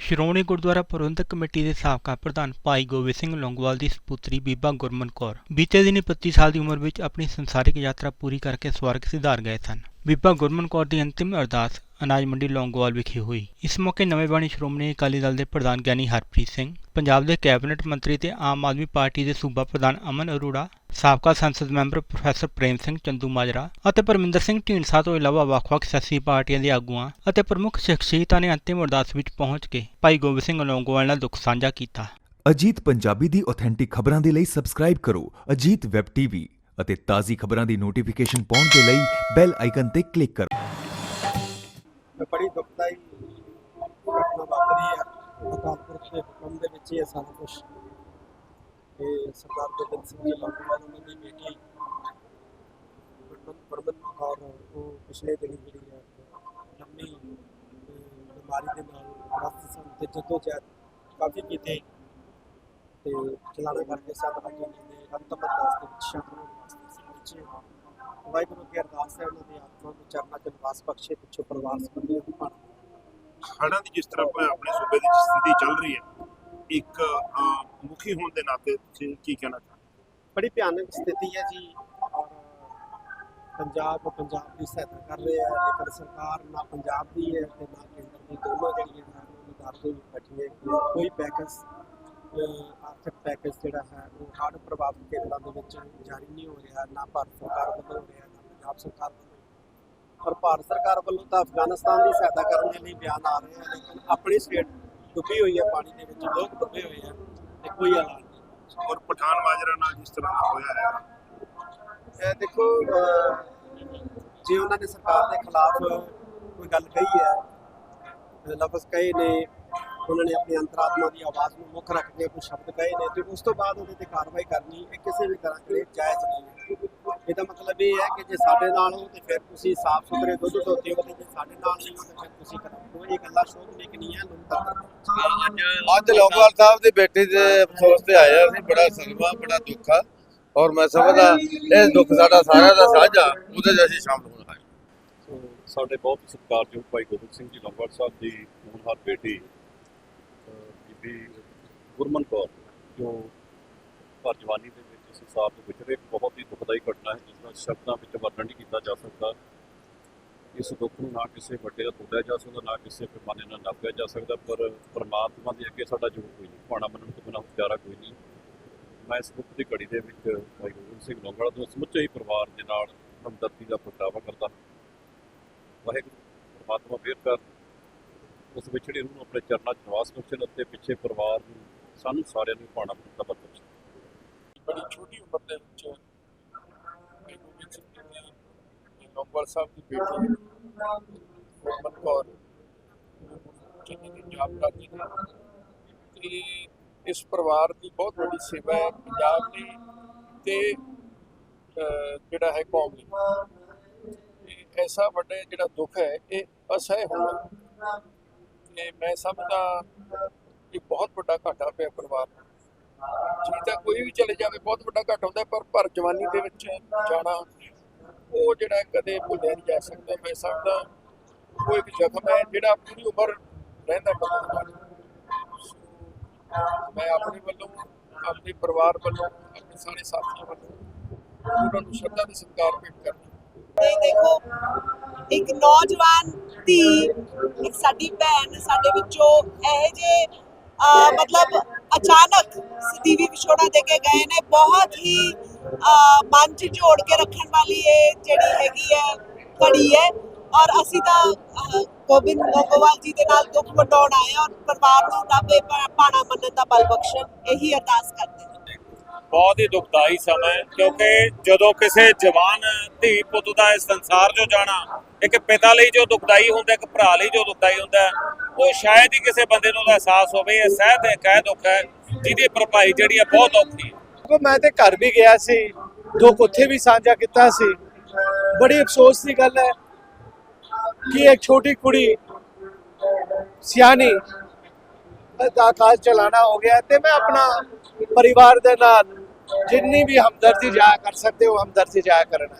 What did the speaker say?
Shiromani Gurdwara Prabandhak committee ਦੇ ਸਾਬਕਾ ਪ੍ਰਧਾਨ ਭਾਈ ਗੋਬਿੰਦ ਸਿੰਘ ਲੌਂਗੋਵਾਲ ਦੀ ਸਪੁੱਤਰੀ ਬੀਬਾ ਗੁਰਮਨ ਕੌਰ ਬੀਤੇ ਦਿਨੀ 35 ਸਾਲ ਦੀ ਉਮਰ ਵਿੱਚ ਆਪਣੀ ਸੰਸਾਰਿਕ ਯਾਤਰਾ ਪੂਰੀ ਕਰਕੇ ਸਵਰਗ ਸਿਧਾਰ ਗਏ ਸਨ। ਬੀਬਾ ਗੁਰਮਨ ਕੌਰ ਦੀ ਅੰਤਿਮ ਅਰਦਾਸ ਅਨਾਜ ਮੰਡੀ ਲੌਂਗੋਵਾਲ ਵਿਖੇ ਹੋਈ। ਇਸ ਮੌਕੇ ਨਵੇਂ ਬਾਣੀ ਸ਼੍ਰੋਮਣੀ ਅਕਾਲੀ ਦਲ ਦੇ ਪ੍ਰਧਾਨ ਗਿਆਨੀ ਹਰਪ੍ਰੀਤ ਸਿੰਘ, ਪੰਜਾਬ ਦੇ ਕੈਬਨਿਟ ਮੰਤਰੀ ਤੇ ਆਮ ਆਦਮੀ ਪਾਰਟੀ ਦੇ ਸੂਬਾ ਪ੍ਰਧਾਨ ਅਮਨ ਅਰੋੜਾ, ਸਾਬਕਾ ਸੰਸਦ ਮੈਂਬਰ ਪ੍ਰੋਫੈਸਰ ਪ੍ਰੇਮ ਸਿੰਘ ਚੰਦੂ ਮਾਜਰਾ ਅਤੇ ਪਰਮਿੰਦਰ ਸਿੰਘ ਢੀਂਡਸਾ ਤੋਂ ਇਲਾਵਾ ਵੱਖ-ਵੱਖ ਸਿਆਸੀ ਪਾਰਟੀਆਂ ਦੇ ਆਗੂਆਂ ਅਤੇ ਪ੍ਰਮੁੱਖ ਸ਼ਖਸੀਅਤਾਂ ਨੇ ਅੰਤਿਮ ਅਰਦਾਸ ਵਿੱਚ ਪਹੁੰਚ ਕੇ ਭਾਈ ਗੋਬਿੰਦ ਸਿੰਘ ਲੌਂਗੋਵਾਲ ਨਾਲ ਦੁੱਖ ਸਾਂਝਾ ਕੀਤਾ। ਅਜੀਤ ਪੰਜਾਬੀ ਦੀ ਆਥੈਂਟਿਕ ਖਬਰਾਂ ਦੇ ਲਈ ਸਬਸਕ੍ਰਾਈਬ ਕਰੋ ਅਜੀਤ ਵੈਬ ਟੀਵੀ ਅਤੇ ਤਾਜ਼ੀ ਖਬਰਾਂ ਦੀ ਨੋਟੀਫਿਕੇਸ਼ਨ ਪਾਉਣ ਦੇ ਲਈ ਬੈਲ ਆਈਕਨ ਤੇ ਕਲਿੱਕ ਕਰੋ। ਤੇ ਬੜੀ ਦੁਖਦਾਈ ਘਟਨਾ ਵਾਪਰੀ ਹੈ ਅਕਾਲ ਦੇ ਹੁਕਮ ਦੇ ਵਿੱਚ ਇਹ ਸਾਰਾ ਕੁਝ ਤੇ ਸਰਦਾਰ ਗੋਬਿੰਦ ਸਿੰਘ ਜੀ ਲੰਗੋਵਾਲ ਉਹਨਾਂ ਦੀ ਬੇਟੀ ਗੁਰਮਤ ਕੌਰ ਉਹ ਪਿਛਲੇ ਦਿਨੀ ਜਿਹੜੀ ਹੈ ਲੰਮੀ ਬਿਮਾਰੀ ਦੇ ਨਾਲ ਗ੍ਰਸਤ ਸਨ ਤੇ ਜਦੋਂ ਜਹਿਦ ਕਾਫੀ ਕੀਤੇ ਤੇ ਚਲਾਣਾ ਕਰਕੇ ਸਭ ਅੱਜ ਉਹਨਾਂ ਅੰਤਮ ਅਰਦਾਸ ਦੇ ਵਿੱਚ ਸ਼ਾਮਲ ਹੋਣ ਵਾਸਤੇ ਪਹੁੰਚੇ ਵਾਹਿਗੁਰੂ ਦੀ ਅਰਦਾਸ ਹੈ ਉਹਨਾਂ ਦੀ ਆਤਮਾ ਨੂੰ ਚਰਨਾਂ 'ਚ ਨਿਵਾਸ ਬਖਸ਼ੇ ਪਿੱਛੋਂ ਪਰਿਵਾਰ ਸੰਬੰਧੀਆਂ ਨੂੰ ਭਾਣਾ ਹੜ੍ਹਾਂ ਦੀ ਜਿਸ ਤਰ੍ਹਾਂ ਆਪਾਂ ਆਪਣੇ ਸੂਬੇ ਦੀ ਸਥਿਤੀ ਚੱਲ ਰਹੀ ਹੈ ਇੱਕ ਮੁਖੀ ਹੋਣ ਦੇ ਨਾਤੇ ਤੁਸੀਂ ਕੀ ਕਹਿਣਾ ਚਾਹੁੰਦੇ ਬੜੀ ਭਿਆਨਕ ਸਥਿਤੀ ਹੈ ਜੀ ਔਰ ਪੰਜਾਬ ਪੰਜਾਬ ਦੀ ਸਹਾਇਤਾ ਕਰ ਰਿਹਾ ਹੈ ਲੇਕਿਨ ਸਰਕਾਰ ਨਾ ਪੰਜਾਬ ਦੀ ਹੈ ਤੇ ਨਾ ਕੇਂਦਰ ਦੀ ਦੋਨੋਂ ਜਿਹੜੀਆਂ ਹਨ ਉਹ ਨਿਦਾਰਦੇ ਵਿੱਚ ਬੈਠੀਆਂ ਕਿ ਕੋਈ ਪੈਕੇਜ ਆਰਥਿਕ ਪੈਕੇਜ ਜਿਹੜਾ ਹੈ ਉਹ ਹੜ੍ਹ ਪ੍ਰਭਾਵਿਤ ਕੇਂਦਰਾਂ ਦੇ ਵਿੱਚ ਜਾਰੀ ਨਹੀਂ ਹੋ ਰਿਹਾ ਨਾ ਭਾਰਤ ਸਰਕਾਰ ਵੱਲੋਂ ਹੋ ਰਿਹਾ ਨਾ ਪੰਜਾਬ ਸਰਕਾਰ ਵੱਲੋਂ। ਪਰ ਭਾਰਤ ਸਰਕਾਰ ਵੱਲੋਂ ਤਾਂ ਅਫਗਾਨਿਸਤਾਨ ਦੀ ਸਹਾਇਤਾ ਕਰਨ ਦੇ ਲਈ ਬਿਆਨ ਆ ਰਹੇ ਹਨ ਲੇਕਿਨ ਆਪਣੀ ਸਟੇਟ ਡੁੱਬੀ ਹੋਈ ਹੈ ਪਾਣੀ ਦੇ ਵਿੱਚ ਲੋਕ ਡੁੱਬੇ ਹੋਏ ਆ ਤੇ ਕੋਈ ਐਲਾਨ ਨਹੀਂ। ਔਰ ਪਠਾਨ ਮਾਜਰਾ ਨਾਲ ਜਿਸ ਤਰ੍ਹਾਂ ਹੋਇਆ ਹੈ ਇਹ ਦੇਖੋ ਜੇ ਉਹਨਾਂ ਨੇ ਸਰਕਾਰ ਦੇ ਖਿਲਾਫ ਕੋਈ ਗੱਲ ਕਹੀ ਹੈ ਲਫ਼ਜ਼ ਕਹੇ ਨੇ ਉਹਨਾਂ ਨੇ ਆਪਣੀ ਅੰਤਰਾਤਮਾ ਦੀ ਆਵਾਜ਼ ਨੂੰ ਮੁੱਖ ਰੱਖ ਕੇ ਕੋਈ ਸ਼ਬਦ ਕਹੇ ਨੇ ਤੇ ਉਸ ਤੋਂ ਬਾਅਦ ਉਹਦੇ ਤੇ ਕਾਰਵਾਈ ਕਰਨੀ ਇਹ ਕਿਸੇ ਵੀ ਤਰ੍ਹਾਂ ਦੇ ਜਾਇਜ਼ ਨਹੀਂ ਹੈ ਇਹਦਾ ਮਤਲਬ ਇਹ ਹੈ ਕਿ ਜੇ ਸਾਡੇ ਨਾਲ ਹੋ ਤੇ ਫਿਰ ਤੁਸੀਂ ਸਾਫ਼ ਸੁਥਰੇ ਦੁੱਧ ਧੋਤੇ ਹੋ ਤੇ ਜੇ ਸਾਡੇ ਨਾਲ ਨਹੀਂ ਹੋ ਤੇ ਫਿਰ ਤੁਸੀਂ ਕਰੋ ਇਹ ਗੱਲਾਂ ਸ਼ੋਭਨੀਕ ਨਹੀਂ ਹੈ ਲੋਕਤੰਤਰ ਅੱਜ ਲੋਕਵਾਲ ਸਾਹਿਬ ਦੀ ਬੇਟੀ ਦੇ ਅਫਸੋਸ ਤੇ ਆਇਆ ਸੀ ਬੜਾ ਸਦਮਾ ਬੜਾ ਦੁੱਖ ਆ ਔਰ ਮੈਂ ਸਮਝਦਾ ਇਹ ਦੁੱਖ ਸਾਡਾ ਸਾਰਿਆਂ ਦਾ ਸਾਂਝਾ ਉਹਦੇ ਅਸੀਂ ਸ਼ਾਮਲ ਹੋਣਾ ਹੈ। ਸਾਡੇ ਬਹੁਤ ਸਤਿਕਾਰਯੋਗ ਭਾਈ ਗੋਬਿੰਦ ਸਿੰਘ ਜੀ ਲੰਗੋਵਾਲ ਸਾਹਿਬ ਦੀ ਹੋਣਹਾਰ ਬੇਟੀ ਬੀਬੀ ਗੁਰਮਨ ਕੌਰ ਜੋ ਘਰ ਜਵਾਨੀ ਦੇ ਵਿੱਚ ਇਸ ਸੰਸਾਰ ਤੋਂ ਵਿਛੜੇ ਇੱਕ ਬਹੁਤ ਹੀ ਦੁਖਦਾਈ ਘਟਨਾ ਹੈ, ਜਿਸ ਦਾ ਸ਼ਬਦਾਂ ਵਿੱਚ ਵਰਣਨ ਨਹੀਂ ਕੀਤਾ ਜਾ ਸਕਦਾ। ਇਸ ਦੁੱਖ ਨੂੰ ਨਾ ਕਿਸੇ ਵੱਡੇ ਦਾ ਤੋੜਿਆ ਜਾ ਸਕਦਾ, ਨਾ ਕਿਸੇ ਪੈਮਾਨੇ ਨਾਲ ਨਾਪਿਆ ਜਾ ਸਕਦਾ, ਪਰ ਪ੍ਰਮਾਤਮਾ ਦੇ ਅੱਗੇ ਸਾਡਾ ਜੋਰ ਕੋਈ ਨਹੀਂ ਪਾਣਾ ਮੰਨਣ ਤੋਂ ਬਿਨਾਂ ਵਿਚਾਰਾ ਕੋਈ ਨਹੀਂ। ਮੈਂ ਇਸ ਦੁੱਖ ਦੀ ਘੜੀ ਦੇ ਵਿੱਚ ਭਾਈ ਗੋਬਿੰਦ ਸਿੰਘ ਲੰਗੋਵਾਲ ਤੋਂ ਸਮੁੱਚੇ ਹੀ ਪਰਿਵਾਰ ਦੇ ਨਾਲ ਹਮਦਰਦੀ ਦਾ ਪ੍ਰਗਟਾਵਾ ਕਰਦਾ ਹਾਂ। ਵਾਹਿਗੁਰੂ, ਪਰਮਾਤਮਾ ਫੇਰ ਕਰ। ਉਸ ਵਿਛੜੀ ਰੂਹ ਨੂੰ ਆਪਣੇ ਚਰਨਾਂ 'ਚ ਨਿਵਾਸ ਬਖਸ਼ਣ ਅਤੇ ਪਿੱਛੇ ਪਰਿਵਾਰ ਨੂੰ, ਸਾਨੂੰ ਸਾਰਿਆਂ ਨੂੰ ਪਾਣਾ ਦਾ ਬਖਸ਼ਣ ਬੜੀ ਛੋਟੀ ਉਮਰ ਦੇ ਵਿੱਚ ਗੋਬਿੰਦ ਸਿੰਘ ਜੀ ਦੀ ਲੌਂਗੋਵਾਲ ਸਾਹਿਬ ਦੀ ਬੇਟੀ ਗੁਰਮਨ ਕੌਰ ਚੰਗੀ ਦੀ ਜਾਬ ਨੇ ਇਸ ਪਰਿਵਾਰ ਦੀ ਬਹੁਤ ਵੱਡੀ ਸੇਵਾ ਹੈ ਪੰਜਾਬ ਦੀ ਤੇ ਜਿਹੜਾ ਹੈ ਕੌਮ ਲਈ ਐਸਾ ਵੱਡਾ ਜਿਹੜਾ ਦੁੱਖ ਹੈ, ਇਹ ਅਸਹਿ ਹੋਣਾ ਤੇ ਮੈਂ ਸਮਝਦਾ ਇਹ ਬਹੁਤ ਵੱਡਾ ਘਾਟਾ ਪਿਆ ਪਰਿਵਾਰ ਨੂੰ। ਜੀ ਤਾਂ ਕੋਈ ਵੀ ਚਲੇ ਜਾਵੇ, ਬਹੁਤ ਵੱਡਾ ਘਾਟਾ ਹੁੰਦਾ, ਪਰ ਭਰ ਜਵਾਨੀ ਦੇ ਵਿੱਚ ਜਾਣਾ, ਉਹ ਜਿਹੜਾ ਕਦੇ ਭੁੱਲਿਆ ਨਹੀਂ ਜਾ ਸਕਦਾ। ਮੈਂ ਸਮਝਦਾ ਉਹ ਇੱਕ ਜ਼ਖਮ ਹੈ, ਜਿਹੜਾ ਪੂਰੀ ਉਮਰ ਰਹਿੰਦਾ ਬੰਦੇ ਮੈਂ ਆਪਣੇ ਵੱਲੋਂ, ਆਪਣੇ ਪਰਿਵਾਰ ਵੱਲੋਂ, ਆਪਣੇ ਸਾਰੇ ਸਾਥੀਆਂ ਵੱਲੋਂ ਉਹਨਾਂ ਨੂੰ ਸ਼ਰਧਾ ਤੇ ਸਤਿਕਾਰ ਭੇਟ ਕਰਦਾ ਦੇਖੋ, ਇੱਕ ਨੌਜਵਾਨ ਧੀ ਸਾਡੀ ਭੈਣ ਸਾਡੇ ਵਿੱਚੋਂ ਇਹ ਜੇ ਮਤਲਬ ਅਚਾਨਕ ਸਦੀਵੀ ਵਿਛੋੜਾ ਦੇ ਕੇ ਗਏ ਨੇ। ਬਹੁਤ ਹੀ ਅਹ, ਮਨ 'ਚ ਜੋੜ ਕੇ ਰੱਖਣ ਵਾਲੀ ਇਹ ਜਿਹੜੀ ਹੈਗੀ ਹੈ ਘੜੀ ਹੈ। ਔਰ ਅਸੀਂ ਤਾਂ ਗੋਬਿੰਦ ਗੋਗੋਵਾਲ ਜੀ ਦੇ ਨਾਲ ਦੁੱਖ ਵਟਾਉਣ ਆਏ ਔਰ ਪਰਿਵਾਰ ਨੂੰ ਰੱਬ ਇਹ ਪਾ- ਪਾਣਾ ਮੰਨਣ ਦਾ ਬਲ ਬਖਸ਼ਣ ਇਹੀ ਅਰਦਾਸ ਕਰਦੇ ਬਹੁਤ ਹੀ ਦੁਖਦਾਈ ਸਮਾਂ ਹੈ, ਕਿਉਂਕਿ ਜਦੋਂ ਕਿਸੇ ਜਵਾਨ ਧੀ ਪੁੱਤ ਦਾ ਇਸ ਸੰਸਾਰ 'ਚੋਂ ਜਾਣਾ, ਇੱਕ ਪਿਤਾ ਲਈ ਜੋ ਦੁਖਦਾਈ ਹੁੰਦਾ, ਇੱਕ ਭਰਾ ਲਈ ਜੋ ਦੁਖਦਾਈ ਹੁੰਦਾ, ਉਹ ਸ਼ਾਇਦ ਹੀ ਕਿਸੇ ਬੰਦੇ ਨੂੰ ਉਹਦਾ ਅਹਿਸਾਸ ਹੋਵੇ, ਇਹ ਸਹਿਤ ਹੈ ਕਹਿ ਦੁੱਖ ਹੈ, ਜਿਹਦੀ ਭਰਪਾਈ ਜਿਹੜੀ ਹੈ ਬਹੁਤ ਔਖੀ ਹੈ। ਮੈਂ ਤੇ ਘਰ ਵੀ ਗਿਆ ਸੀ, ਦੁੱਖ ਉੱਥੇ ਵੀ ਸਾਂਝਾ ਕੀਤਾ ਸੀ। ਬੜੀ ਅਫਸੋਸ ਦੀ ਗੱਲ ਹੈ ਕਿ ਇੱਕ ਛੋਟੀ ਕੁੜੀ ਸਿਆਣੀ ਦਾ ਕਾਜ ਚਲਾਣਾ ਹੋ ਗਿਆ ਤੇ ਮੈਂ ਆਪਣਾ ਪਰਿਵਾਰ ਦੇ ਨਾਲ ਜਿੰਨੀ ਵੀ ਹਮਦਰਦੀ ਜਾਇਆ ਕਰ ਸਕਦੇ ਹੋ ਹਮਦਰਦੀ ਜਾਇਆ ਕਰਨਾ।